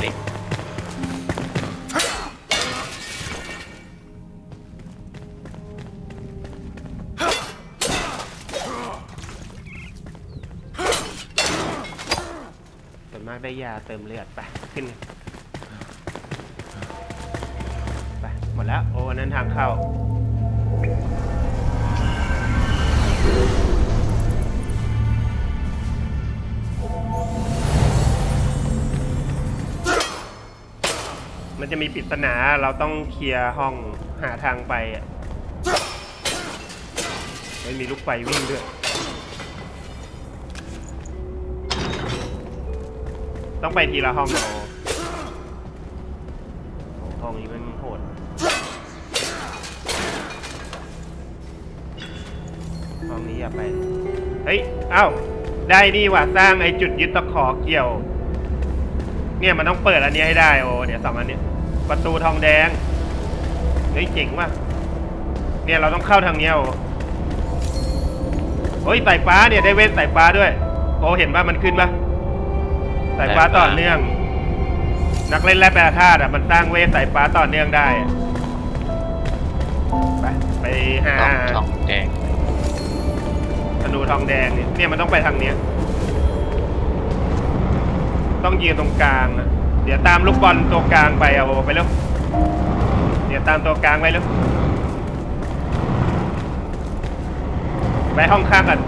เลย ส่วนมากได้ยาเติมเลือดไปขึ้นไปหมดแล้ว โอ้อันนั้นทางเข้า จะมีปริศนาเราต้องเคลียร์ห้องหาทางไปอะไม่มีลูกไฟวิ่งด้วยต้องไปทีละห้องเอาโอ้ห้องนี้มันโหดห้องนี้อย่าไป เฮ้ย เอ้า ได้นี่ว่ะสร้างไอ้จุดยึดตะขอเกี่ยว เนี่ยมันต้องเปิดอันนี้ให้ได้โอ้เนี่ยวสองอันเนี้ย ประตูทองแดงเฮ้ยเจ๋งว่ะเนี่ยเราต้องเข้าทางเนี้ยโอ้โอ้ยสายฟ้าเนี่ยได้เวทสายฟ้าด้วยโอ้เห็นป่ะมันขึ้นป่ะสายฟ้าต่อเนื่อง นักเล่นแร่แปรธาตุอะมันสร้างเวทสายฟ้าต่อเนื่องได้อะไปไปหาทองทองแดงธนูทองแดงเนี่ยเนี่ยมันต้องไปทางเนี้ย ต้องยืนตรงกลางอะ เดี๋ยวตามลูกบอลตัวกลางไปเอาไปแล้วเดี๋ยวตามตัวกลางไปแล้วไปห้องข้างกัน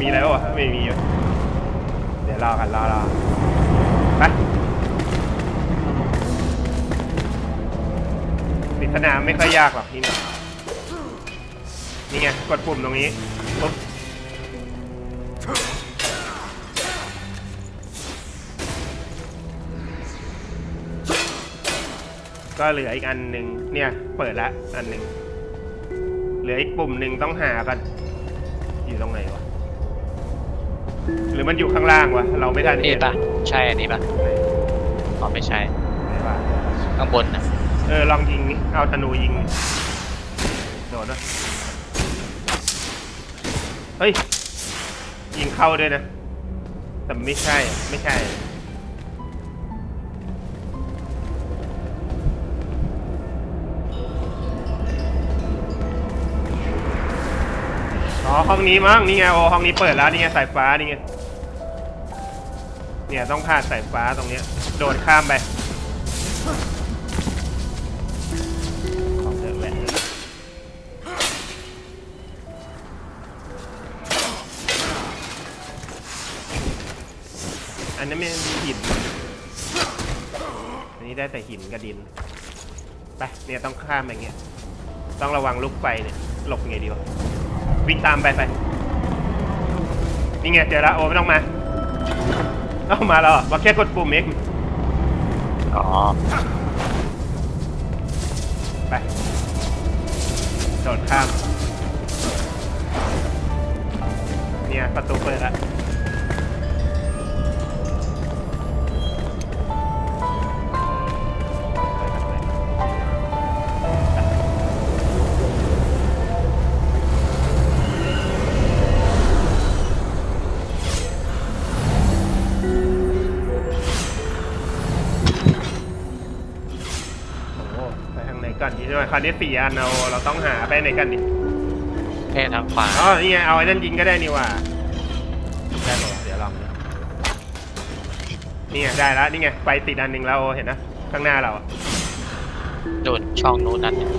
มีแล้วะไม่มีเดี๋ยวรอกันรอรอไปปริศนาไม่ค่อยยากหรอกที่นี่นี่ไงกดปุ่มตรงนี้ปุ๊บ ก็เหลืออีกอันหนึ่งเนี่ย เปิดละอันหนึ่งเหลืออีกปุ่มหนึ่งต้องหากันอยู่ตรงไหนวะหรือมันอยู่ข้างล่างวะเราไม่ทันนี่เห็นปะใช่อันนี้ปะไหนอ๋อไม่ใช่ไหนวะข้างบนนะเออลองยิงนี่เอาธนูยิงนี่โดดนะเฮ้ยยิงเข้าด้วยนะแต่ไม่ใช่อะไม่ใช่ อ๋อห้องนี้มั้งนี่ไงโอ้ห้องนี้เปิดแล้วนี่ไงสายฟ้านี่ไงเนี่ยต้องผ่านสายฟ้าตรงเนี้ยโดดข้ามไปของเยอะแหละอันนั้นไม่มีหินอันนี้ได้แต่หินกับดินไปเนี่ยต้องข้ามอย่างเงี้ยต้องระวังลูกไฟเนี่ยหลบไงดีวะ วิ่งตามไปไปนี่ไงเจอแล้วโอ้ไม่ต้องมาเอามาแล้วเหรอว่าแค่กดปุ่มเองอ๋อไปโดดข้าม เนี่ยประตูเปิดแล้ว ก่อนดีใช่ไหมคราวนี้สี่อันเราเราต้องหาไปไหนกันดิแค่ทางขวาอ๋อนี่ไงเอาไอ้นั่นยิงก็ได้นี่หว่าได้ป่าวะเดี๋ยวลองดูนี่ไงได้แล้วนี่ไงไฟติดอันหนึ่งแล้วเห็นนะข้างหน้าเราอะโดนช่องนู้นนั่นเนี่ย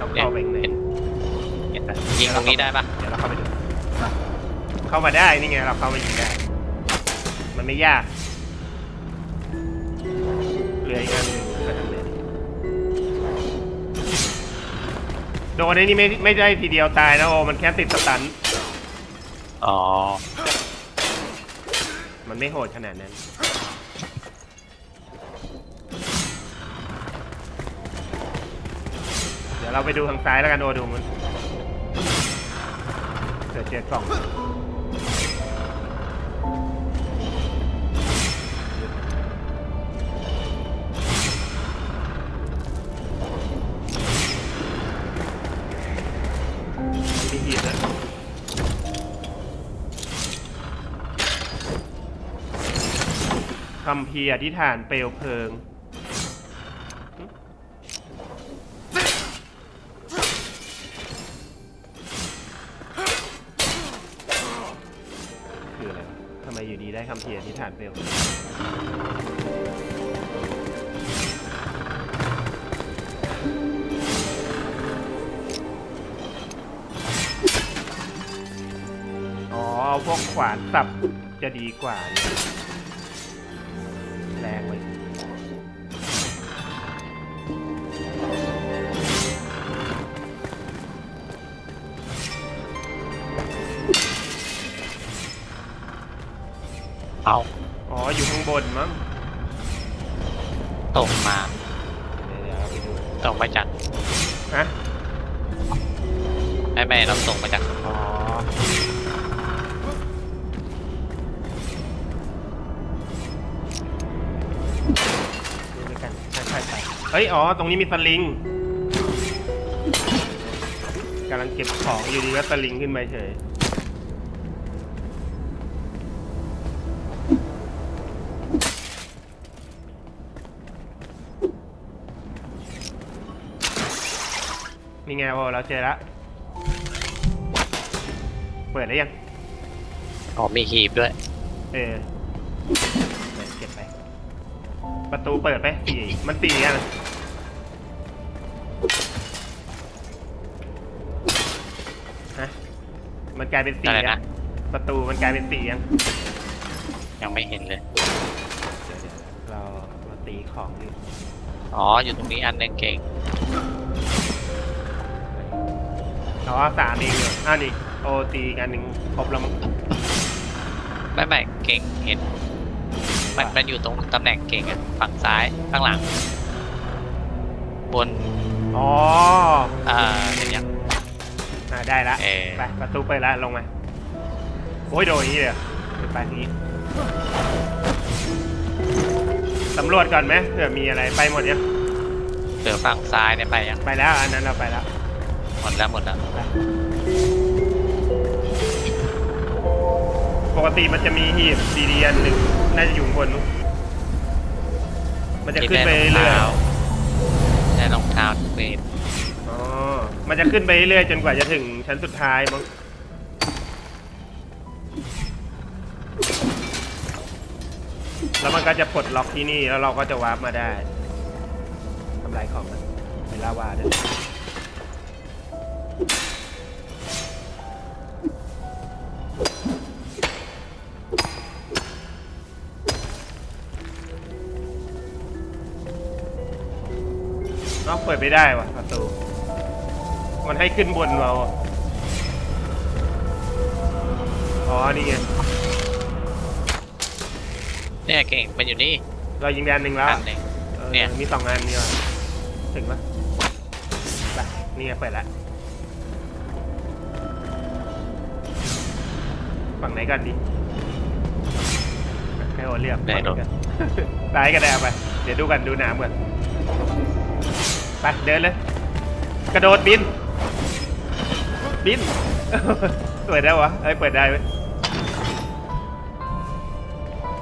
ต้องเข้าไปข้างในเห็นเห็นปะยิงตรงนี้ได้ปะเดี๋ยวเราเข้าไปดูเข้ามาได้นี่ไงเราเข้ามายิงได้ มันไม่ยากเหลืออีกอันหนึ่ง โดนไอ้นี่ไม่ไม่ได้ทีเดียวตายนะโอมันแค่ติดสตัน อ๋อ มันไม่โหดขนาดนั้น เดี๋ยวเราไปดูทางซ้ายแล้วกันโอดูมันเดี๋ยวเจอกล่อง คำพีร์อธิษฐานเปลวเพลิง คืออะไรวะทำไมอยู่ดีได้คำเพียรที่ฐานเปลวอ๋อเอพวกขวานสับจะดีกว่า เอาอ๋ออยู่ข้างบนมั้งตกมาเดี๋ยวเดี๋ยวเอาไปดูตกมาจากฮะไม่ไม่เราตกมาจากอ๋อดูด้วยกันค่อยๆไปเฮ้ยอ๋อตรงนี้มีสลิงกำลังเก็บของอยู่ดีก็สลิงขึ้นไปเฉย มีไงโอเราเจอแล้วเปิดได้ยัง อ๋อมีหีบด้วย เออเปิดเก็บไป ประตูเปิดไปสี่มันสี่ยังฮะมันกลายเป็นสี่อะไรยันะงประตูมันกลายเป็นสี่ยัง ยังไม่เห็นเลย เดี๋ยวเดี๋ยวเราเราตีของอยู่อ๋ออยู่ตรงนี้อันหนึ่งเก่ง อ๋อสามเองเลยอ่านี่โอตีกันหนึ่งครบแล้วมั้งไม่ไม่เก่งเห็น มันมันอยู่ตรงตำแหน่งเก่งอะฝั่งซ้ายข้างหลัง บนอ๋ออ่าเห็นยังอ่าได้ละเออไปประตูเปิดแล้วลงมาโอ้ยโดนอย่างนี้เลยเหรอไปทีนี้สำรวจก่อนไหมเผื่อมีอะไรไปหมดยังเหลือฝั่งซ้ายเนี่ยไปยังไปแล้วอันนั้นเราไปแล้ว หมดแล้วหมดแล้วไปปกติมันจะมีหีบดีดีอันหนึ่งน่าจะอยู่ข้างบนนู้นมันจะขึ้นไปเรื่อยได้รองเท้าเวทๆอ๋อ มันจะขึ้นไปเรื่อยๆจนกว่าจะถึงชั้นสุดท้ายมั้งแล้วมันก็จะปลดล็อกที่นี่แล้วเราก็จะวาร์ปมาได้ทำลายของมันเป็นลาวาด้วย เอ้าเปิดไม่ได้ว่ะประตู มันให้ขึ้นบนเราอะอ๋อ นี่ไง เนี่ยเก่งมันอยู่นี่เรายิงแดนหนึ่งแล้วอันหนึ่งออเนี่ย มีสองอันนี่ว่ะถึงปะไปนี่ไงเปิดละ ฝั่งไหนกันดีให้โอเรียกไหนฝั่งโดกันซ้ายก็ได้เอาไป เดี๋ยวดูกันดูหนามก่อนไปเดินเลย กระโดดบิน บิน เปิดได้วะเอ้ยเปิดได้เว้ย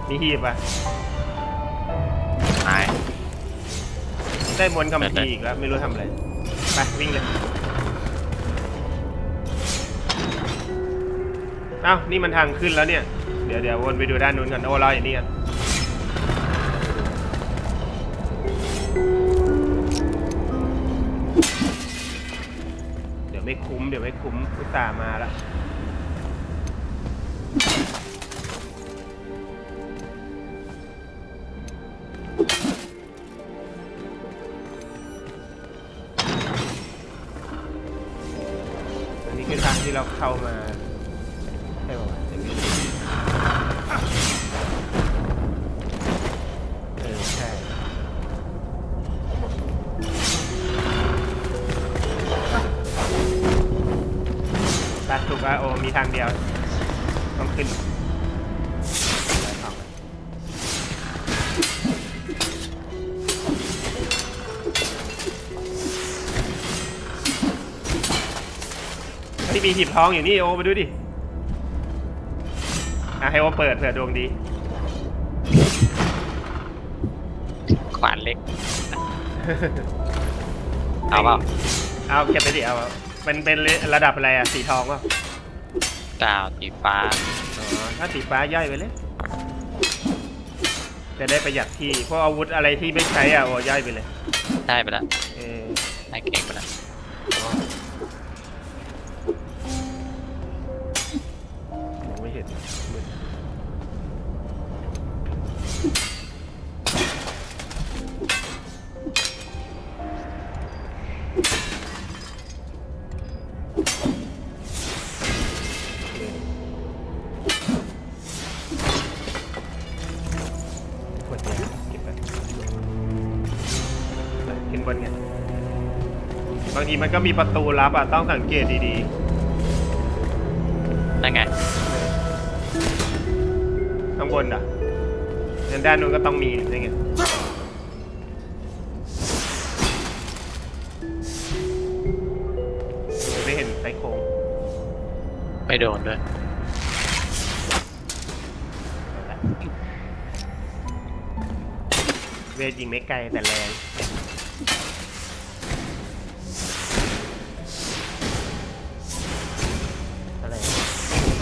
มีหีบอะหาย ได้มนต์คำเปิดเลพียอีกแล้ว ไม่รู้ทำอะไร ไปวิ่งเลย เอ้านี่มันทางขึ้นแล้วเนี่ย เดี๋ยวเดี๋ยววนไปดูด้านนู้นกันโอ้เราอย่างนี้กันเดี๋ยวไม่คุ้มเดี๋ยวไม่คุ้มอุตส่าห์มาล้วอันนี้คือทางที่เราเข้ามา ช่ป่ะอย่างนี้เออใช่ตัดถูกแล้วโอมีทางเดียว ต้องขึ้นไปต่อที่มีหีบทองอยู่นี่โอมาดูดิ อะให้โอเปิดเผื่อดวงดี ขวานเล็ก เอาเปล่าเอาเก็บไปดิเอาเป็นเป็นระดับอะไรอะสีทองวะดาวสีฟ้าอ๋อถ้าสีฟ้าย่อยไปเลยจะได้ประหยัดที่พวกอาวุธอะไรที่ไม่ใช้อะโอ้ย่อยไปเลย ได้ไปแล้วเออได้เก่งไปแล้ว ห็นมืดขวดแดงเก็บไปขึ้นบนไงบางทีมันก็มีประตูลับอะ ต้องสังเกตดีๆนั่นไงางบนอะงั้นด้านนู้นก็ต้องมีนี่ไงไม่เห็นไซโค้งไม่โดนด้วยเวทยิงไม่ไกลแต่แรงอะไร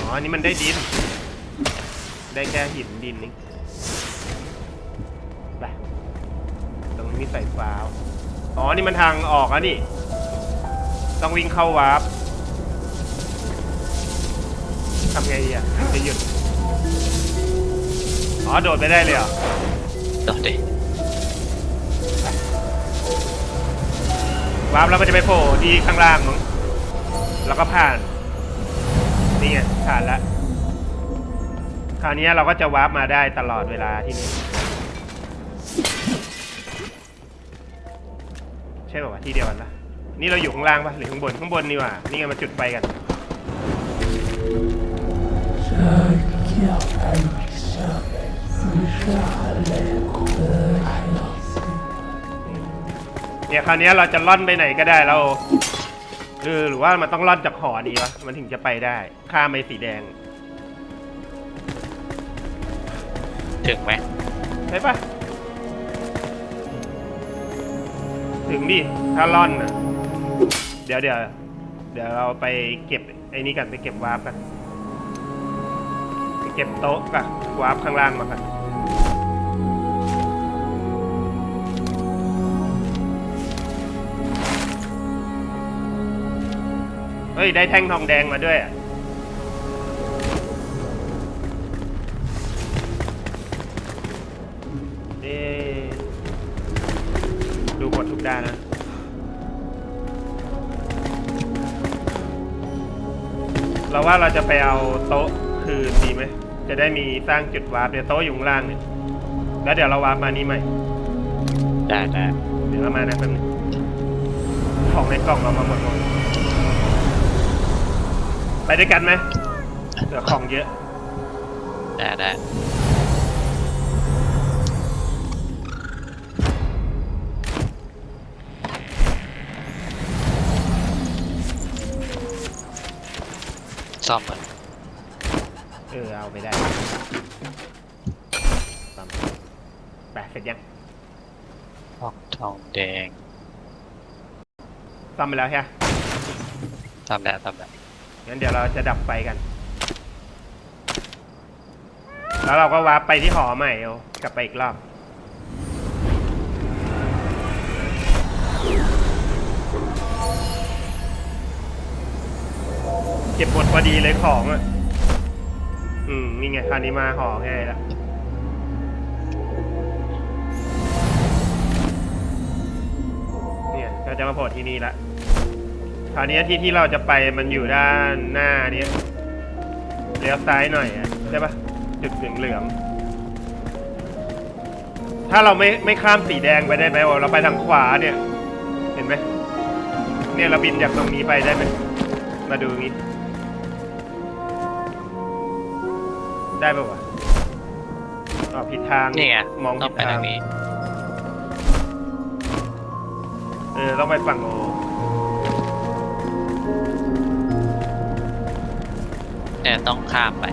อ๋ออันนี้มันได้ดิน ได้แค่หินดินนี่ไปตรงนี้มีสายฟ้าวอ๋อ นี่มันทางออกอะนี่ ต้องวิ่งเข้าวาร์ปทำไงดีอะจะหยุด อ๋อ โดดไปได้เลยเหรอโดนดิวาร์ปแล้วมันจะไปโผล่ที่ข้างล่างมั้งแล้วก็ผ่าน นี่ไงผ่านแล้ว คราวนี้เราก็จะวาร์ปมาได้ตลอดเวลาที่นี่ใช่ป่าวะที่เดียวกันละนี่เราอยู่ข้างล่างปะหรือข้างบนข้างบนนี่ว่านี่ไงมาจุดไฟกันเนี่ยคราวนี้เราจะล่อนไปไหนก็ได้เราเออหรือว่ามันต้องล่อนจากหอนี้วะมันถึงจะไปได้ข้ามไปสีแดง ถึงไหมใช่ปะถึงดิถ้าล่อนนะเดี๋ยวเดี๋ยวเดี๋ยวเราไปเก็บไอ้นี่กันไปเก็บวาร์ปกันไปเก็บโต๊ะกับวาร์ปข้างล่างมากันเฮ้ยได้แท่งทองแดงมาด้วยอะ ดูหมดทุกด้านนะเราว่าเราจะไปเอาโต๊ะคืนดีไหม จะได้มีสร้างจุดวาร์ปเดี๋ยวโต๊ะอยู่ข้างล่างเนี่ยแล้วเดี๋ยวเราวาร์ปมานี่ใหม่ ได้ได้เดี๋ยวเรามานะแป๊บนึงของในกล่องเรามาหมดหมดไปด้วยกันไหมเหลือของเยอะ ได้ได้ ซ่อมมันเออเอาไปได้ตามไปเสร็จยังพอกทองแดงซ่อมไปแล้วใช่ไหมทำแล้วทำแล้วงั้นเดี๋ยวเราจะดับไฟกัน แล้วเราก็วาร์ปไปที่หอใหม่เอากลับไปอีกรอบ พอดีเลยของอะ อืม นี่ไงคราวนี้มาหอง่ายละเนี่ยก็จะมาโผล่ที่นี่ละคราวนี้ที่ที่เราจะไปมันอยู่ด้านหน้าเนี้ยเลี้ยวซ้ายหน่อยอะใช่ปะจุดเหลืองเหลืองๆถ้าเราไม่ไม่ข้ามสีแดงไปได้ไหมวะเราไปทางขวาเนี่ย เห็นไหมเนี่ยเราบินจากตรงนี้ไปได้ไหมมาดูงี้ ได้ปะวะอ๋อผิดทาง นี่ไงมองต้ผิองดไปทาทางงนี้ เออต้องไปฝั่งโอเนี่ยต้องข้ามไป